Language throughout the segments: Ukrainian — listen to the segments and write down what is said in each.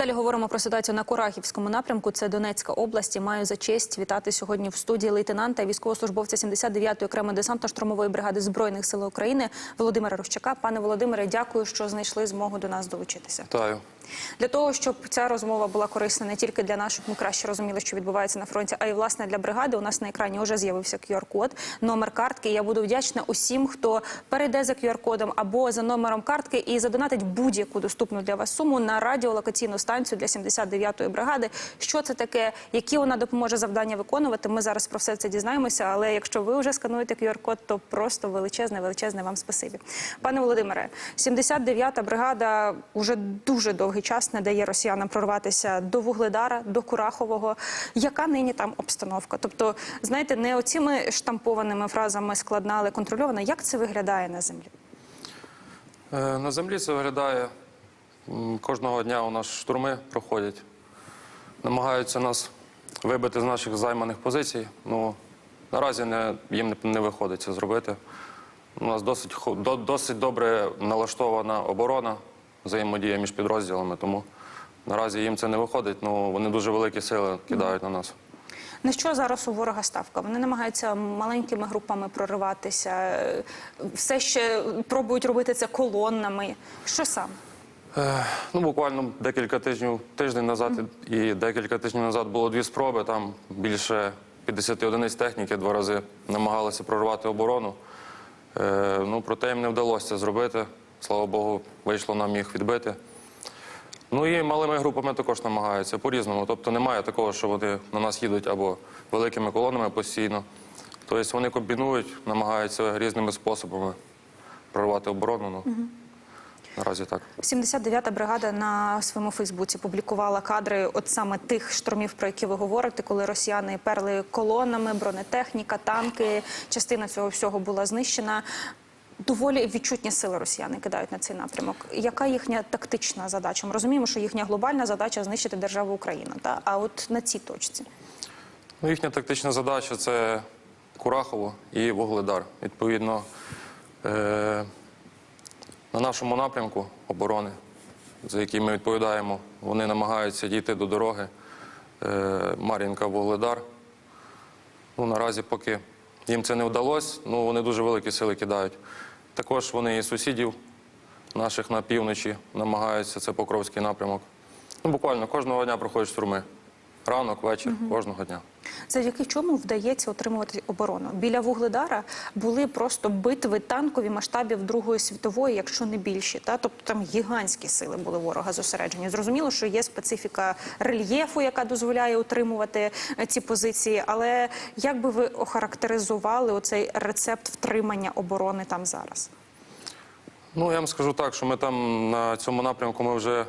Далі говоримо про ситуацію на Курахівському напрямку. Це Донецька область. Маю за честь вітати сьогодні в студії лейтенанта і військовослужбовця 79-ї окремої десантно-штурмової бригади збройних сил України Володимира Рущака. Пане Володимире, дякую, що знайшли змогу до нас долучитися. Вітаю. Для того щоб ця розмова була корисна не тільки для нас, щоб ми краще розуміли, що відбувається на фронті, а й власне для бригади. У нас на екрані вже з'явився QR-код, номер картки. Я буду вдячна усім, хто перейде за QR-кодом або за номером картки і задонатить будь-яку доступну для вас суму на радіолокаційну станцію для 79-ї бригади. Що це таке, які вона допоможе завдання виконувати? Ми зараз про все це дізнаємося. Але якщо ви вже скануєте QR-код, то просто величезне, величезне вам спасибі. Пане Володимире, 79-та бригада вже дуже довгий час не дає росіянам прорватися до Вугледара, до Курахового. Яка нині там обстановка? Тобто, знаєте, не оціми штампованими фразами складна, але контрольована. Як це виглядає на землі? Е, На землі це виглядає кожного дня. У нас штурми проходять, намагаються нас вибити з наших займаних позицій. Ну наразі не, їм не, не виходить це зробити. У нас досить до- досить добре налаштована оборона, взаємодія між підрозділами, тому наразі їм це не виходить. Ну вони дуже великі сили кидають на нас. На що зараз у ворога ставка? Вони намагаються маленькими групами прориватися, е, все ще пробують робити це колоннами. Що саме? Е, Ну, буквально декілька тижнів, тиждень назад і декілька тижнів назад було дві спроби. Там більше 50 одиниць техніки два рази намагалися прорвати оборону. Е, ну, проте їм не вдалося це зробити. Слава Богу, вийшло нам їх відбити. Ну і малими групами також намагаються по-різному. Тобто немає такого, що вони на нас їдуть або великими колонами постійно. Тобто вони комбінують, намагаються різними способами прорвати оборону. Ну, наразі так. 79-та бригада на своєму Фейсбуці публікувала кадри от саме тих штурмів, про які ви говорите, коли росіяни перли колонами, бронетехніка, танки. Частина цього всього була знищена. Доволі відчутні сили росіяни кидають на цей напрямок. Яка їхня тактична задача? Ми розуміємо, що їхня глобальна задача знищити державу Україна. Та а от на цій точці. Ну, їхня тактична задача це Курахово і Вугледар. Відповідно, е- на нашому напрямку оборони, за який ми відповідаємо, вони намагаються дійти до дороги е- Мар'їнка Вугледар. Ну, наразі, поки їм це не вдалося, ну, вони дуже великі сили кидають. Також вони і сусідів наших на півночі намагаються, це Покровський напрямок. Ну, буквально кожного дня проходять штурми. Ранок, вечір, кожного дня. Завдяки чому вдається отримувати оборону? Біля Вугледара були просто битви танкові масштабів Другої світової, якщо не більші. Та тобто там гігантські сили були ворога зосереджені. Зрозуміло, що є специфіка рельєфу, яка дозволяє утримувати е, ці позиції. Але як би ви охарактеризували оцей рецепт втримання оборони там зараз? Ну, я вам скажу так, що ми там на цьому напрямку ми вже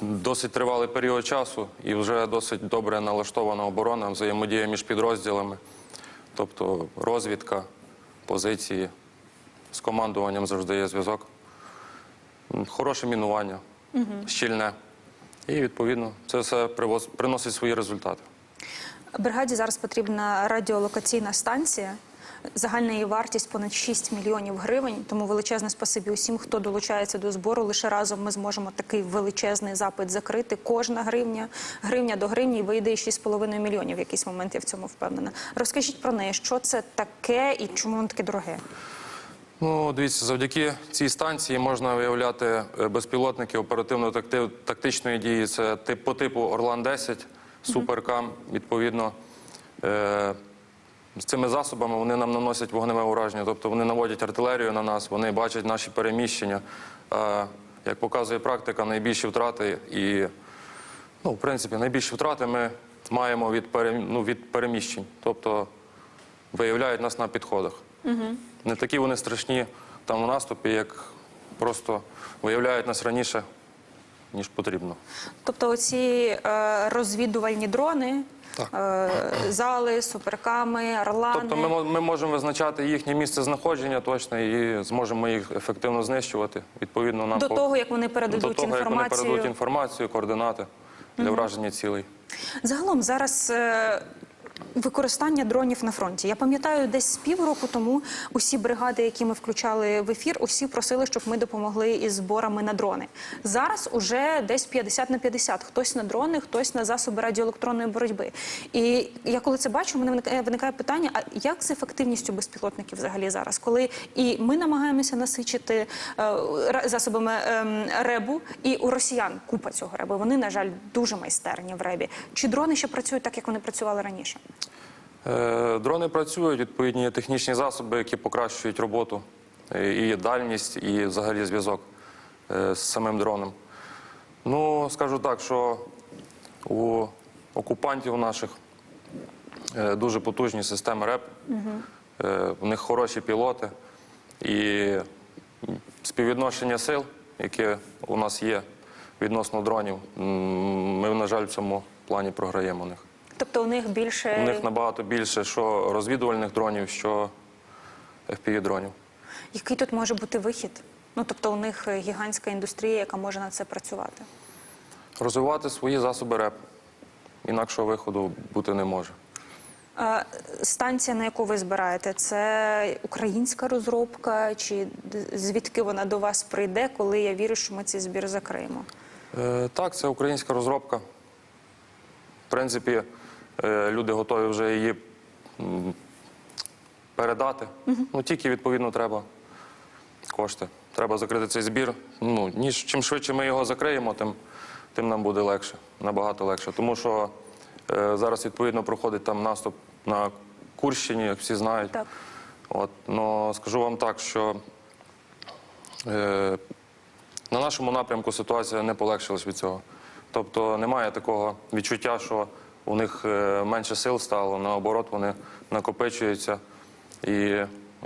досить тривалий період часу і вже досить добре налаштована оборона, взаємодія між підрозділами, тобто розвідка, позиції, з командуванням завжди є зв'язок. Хороше мінування, щільне. І відповідно це все привоз- приносить свої результати. Бригаді зараз потрібна радіолокаційна станція. Загальна її вартість понад 6 мільйонів гривень. Тому величезне спасибі усім, хто долучається до збору. Лише разом ми зможемо такий величезний запит закрити. Кожна гривня, гривня до гривні, вийде 6,5 мільйонів. В якийсь момент я в цьому впевнена. Розкажіть про неї, що це таке і чому воно таке дороге? Ну, дивіться, завдяки цій станції можна виявляти е, безпілотники оперативно-тактичної дії. Це тип по типу Орлан-10, Суперкам. Відповідно, е, цими засобами вони нам наносять вогневе ураження. Тобто вони наводять артилерію на нас, вони бачать наші переміщення. Як показує практика, найбільші втрати і, ну, в принципі, найбільші втрати ми маємо від, ну, від переміщень. Тобто виявляють нас на підходах. Не такі вони страшні там у наступі, як просто виявляють нас раніше, ніж потрібно. Тобто, оці е, розвідувальні дрони, е, зали, суперками, орлани. Тобто ми, ми можемо визначати їхнє місце знаходження точно і зможемо їх ефективно знищувати. Відповідно, нам до по- того, як вони передадуть до того, як вони інформацію. передадуть інформацію, координати для враження цілей. Загалом зараз е, Використання дронів на фронті. Я пам'ятаю, десь півроку тому усі бригади, які ми включали в ефір, усі просили, щоб ми допомогли із зборами на дрони. Зараз уже десь 50 на 50. Хтось на дрони, хтось на засоби радіоелектронної боротьби. І я коли це бачу, мене виникає, питання: а як з ефективністю безпілотників взагалі зараз, коли і ми намагаємося насичити е, засобами ем, ребу, і у росіян купа цього ребу. Вони, на жаль, дуже майстерні в ребі. Чи дрони ще працюють так, як вони працювали раніше? Е, Дрони працюють, відповідні технічні засоби, які покращують роботу, е, і дальність, і взагалі зв'язок е, з самим дроном. Ну, скажу так, що у окупантів наших дуже потужні системи РЕП, Е, у них хороші пілоти і співвідношення сил, яке у нас є відносно дронів, ми, на жаль, в цьому плані програємо у них. Тобто у них більше У них набагато більше що розвідувальних дронів, що FPV-дронів. який тут може бути вихід? Ну тобто у них е, гігантська індустрія, яка може на це працювати. Розвивати свої засоби РЕП. Інакшого виходу бути не може. Станція, на яку ви збираєте, це українська розробка, чи звідки вона до вас прийде, коли я вірю, що ми цей збір закриємо? Е, так, це українська розробка. В принципі, люди готові вже її передати. Ну, тільки, відповідно, треба кошти. Треба закрити цей збір. Ну, ніж, чим швидше ми його закриємо, тим, тим нам буде легше, набагато легше. Тому що е, зараз, відповідно, проходить там наступ на Курщині, як всі знають. Так. От, но скажу вам так, що е, на нашому напрямку ситуація не полегшилась від цього. Тобто немає такого відчуття, що у них е, менше сил стало, наоборот, вони накопичуються. І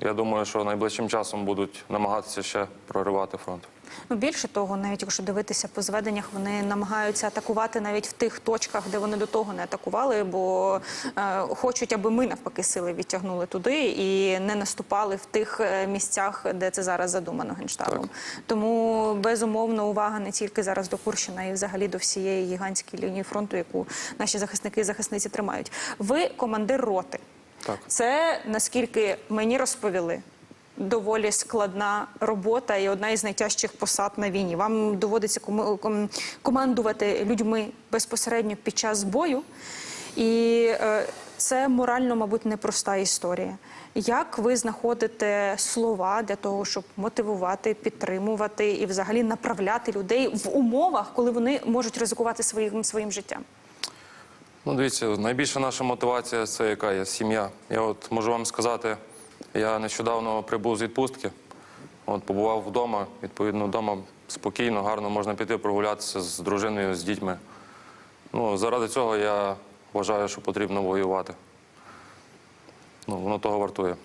я думаю, що найближчим часом будуть намагатися ще проривати фронт. Ну більше того, навіть якщо дивитися по зведеннях, вони намагаються атакувати навіть в тих точках, де вони до того не атакували, бо е, хочуть, аби ми навпаки сили відтягнули туди і не наступали в тих е, місцях, де це зараз задумано генштабом. Так. Тому безумовно увага не тільки зараз до Курщина, і взагалі до всієї гігантської лінії фронту, яку наші захисники і захисниці тримають. Ви командир роти. Так. Це наскільки мені розповіли. Доволі складна робота і одна із найтяжчих посад на війні. Вам доводиться кому- ком- командувати людьми безпосередньо під час бою, і е, це морально, мабуть, непроста історія. Як ви знаходите слова для того, щоб мотивувати, підтримувати і взагалі направляти людей в умовах, коли вони можуть ризикувати своїм своїм життям? Ну, дивіться, найбільша наша мотивація це яка є сім'я. Я от можу вам сказати, я нещодавно прибув з відпустки, от побував вдома, відповідно, вдома спокійно, гарно можна піти прогулятися з дружиною, з дітьми. Ну, заради цього я вважаю, що потрібно воювати. Ну, воно того вартує.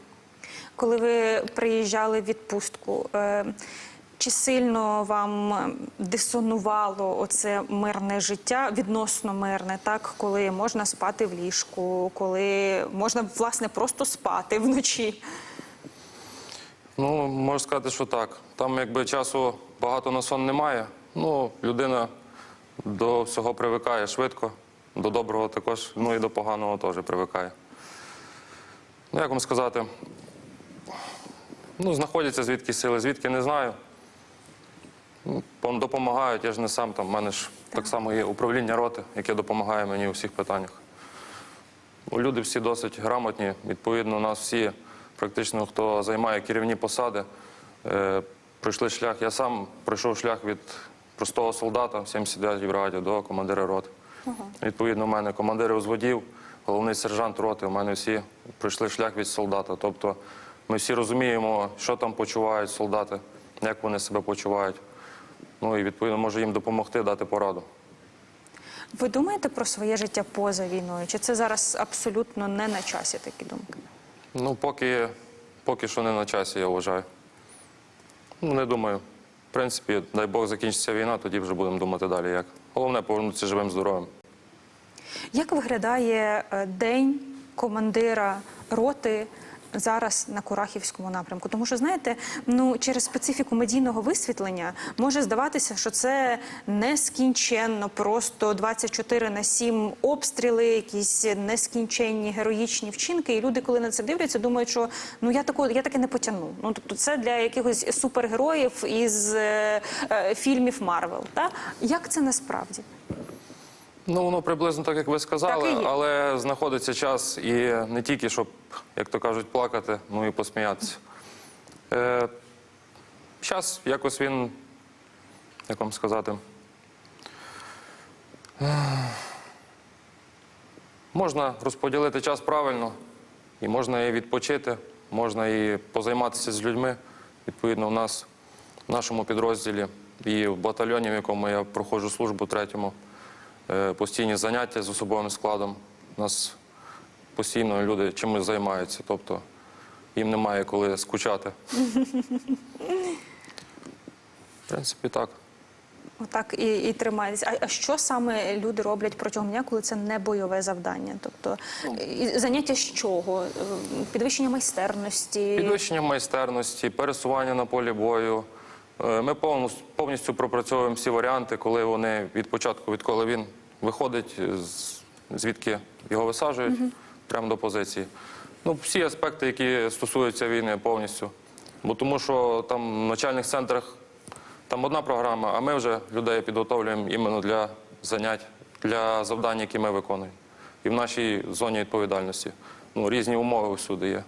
Коли ви приїжджали в відпустку, е, чи сильно вам е, дисонувало оце мирне життя, відносно мирне, так коли можна спати в ліжку, коли можна власне просто спати вночі? Ну, можу сказати, що так. Там якби часу багато на сон немає. Ну, людина до всього привикає швидко, до доброго також, ну і до поганого теж привикає. Ну, як вам сказати, ну, знаходяться звідки сили, звідки не знаю. Ну, пом- Допомагають, я ж не сам там. У мене ж так само є управління роти, яке допомагає мені у всіх питаннях. Ну, Люди всі досить грамотні. Відповідно, у нас всі, практично, хто займає керівні посади, е, пройшли шлях. Я сам пройшов шлях від простого солдата в 79-й бригаді до командира роти. Відповідно, у мене командири взводів, головний сержант роти, у мене всі пройшли шлях від солдата. Тобто ми всі розуміємо, що там почувають солдати, як вони себе почувають. Ну і відповідно може їм допомогти, дати пораду. Ви думаєте про своє життя поза війною? Чи це зараз абсолютно не на часі такі думки? Ну, поки, поки що не на часі, я вважаю. Ну, не думаю. В принципі, дай Бог закінчиться війна, тоді вже будемо думати далі як. Головне повернутися живим, здоровим. Як виглядає е, день командира роти зараз на Курахівському напрямку? Тому що знаєте, ну через специфіку медійного висвітлення може здаватися, що це нескінченно, просто 24 на 7 обстріли, якісь нескінченні героїчні вчинки. І люди, коли на це дивляться, думають, що ну я тако, я таке не потягну. Ну тобто, це для якихось супергероїв із е, е, фільмів Марвел. Як це насправді? Ну, воно приблизно так, як ви сказали, Так але знаходиться час і не тільки, щоб, як то кажуть, плакати, ну і посміятися. Е, час якось він, як вам сказати, можна розподілити час правильно, і можна і відпочити, можна і позайматися з людьми. Відповідно, у нас в нашому підрозділі і в батальйоні, в якому я проходжу службу третьому, постійні заняття з особовим складом. У нас постійно люди чимось займаються, тобто їм немає коли скучати. В принципі, так. Отак і, і тримається. А, а що саме люди роблять протягом дня, коли це не бойове завдання? Тобто і заняття з чого? Е, Підвищення майстерності? Підвищення майстерності, пересування на полі бою. Е, Ми повністю, повністю пропрацьовуємо всі варіанти, коли вони від початку, відколи він виходить, звідки його висаджують, прямо до позиції. Ну, всі аспекти, які стосуються війни повністю. Бо тому що там в начальних центрах там одна програма, а ми вже людей підготовлюємо іменно для занять, для завдань, які ми виконуємо. І в нашій зоні відповідальності. Ну, різні умови всюди є.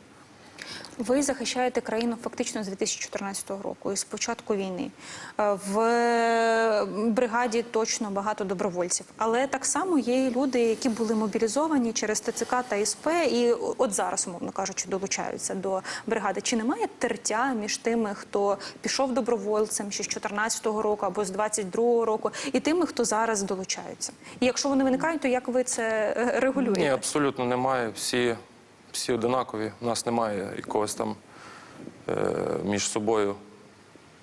Ви захищаєте країну фактично з 2014 року, із початку війни. Е, В бригаді точно багато добровольців, але так само є і люди, які були мобілізовані через ТЦК та СП, і от зараз, умовно кажучи, долучаються до бригади. Чи немає тертя між тими, хто пішов добровольцем ще з 2014 року або з 2022 року, і тими, хто зараз долучаються? І якщо вони виникають, то як ви це е, регулюєте? Ні, абсолютно немає. Всі, всі одинакові. У нас немає якогось там е, між собою.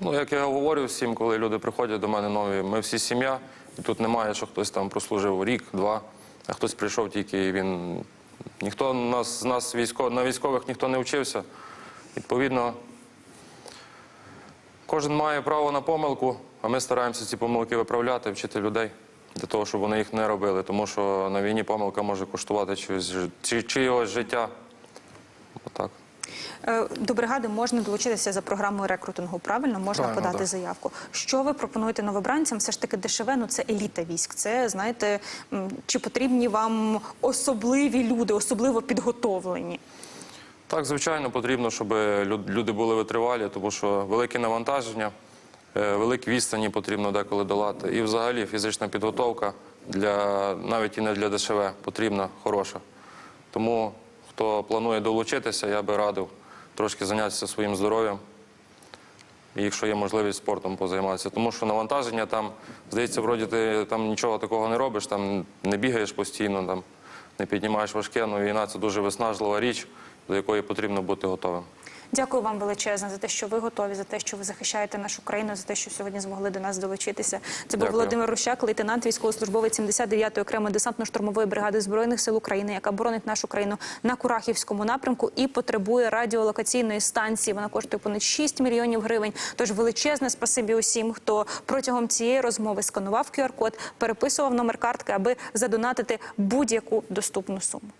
Ну, як я говорю всім, коли люди приходять до мене нові, ми всі сім'я, і тут немає, що хтось там прослужив рік, два, а хтось прийшов тільки і він. Ніхто нас, з нас військо, на військових ніхто не вчився. Відповідно, кожен має право на помилку, а ми стараємося ці помилки виправляти, вчити людей для того, щоб вони їх не робили. Тому що на війні помилка може коштувати жи- чи, чиєгось життя. Е, До бригади можна долучитися за програмою рекрутингу. Правильно можна Правильно, подати так. заявку. Що ви пропонуєте новобранцям? Все ж таки дешеве, ну це еліта військ. Це знаєте, чи потрібні вам особливі люди, особливо підготовлені? Так, звичайно, потрібно, щоб люди були витривалі, тому що велике навантаження, е, великі відстані потрібно деколи долати. І взагалі фізична підготовка для навіть і не для ДШВ потрібна, хороша. Тому хто планує долучитися, я би радив трошки зайнятися своїм здоров'ям. Якщо є можливість спортом позайматися. Тому що навантаження там, здається, вроді ти там нічого такого не робиш, там не бігаєш постійно, там, не піднімаєш важке, але війна це дуже виснажлива річ, до якої потрібно бути готовим. Дякую вам величезно за те, що ви готові, за те, що ви захищаєте нашу країну, за те, що сьогодні змогли до нас долучитися. Це був Володимир Рущак, лейтенант, військовослужбовець 79-ї окремої десантно-штурмової бригади збройних сил України, яка боронить нашу країну на Курахівському напрямку і потребує радіолокаційної станції. Вона коштує понад 6 мільйонів гривень. Тож величезне спасибі усім, хто протягом цієї розмови сканував QR-код, переписував номер картки, аби задонатити будь-яку доступну суму.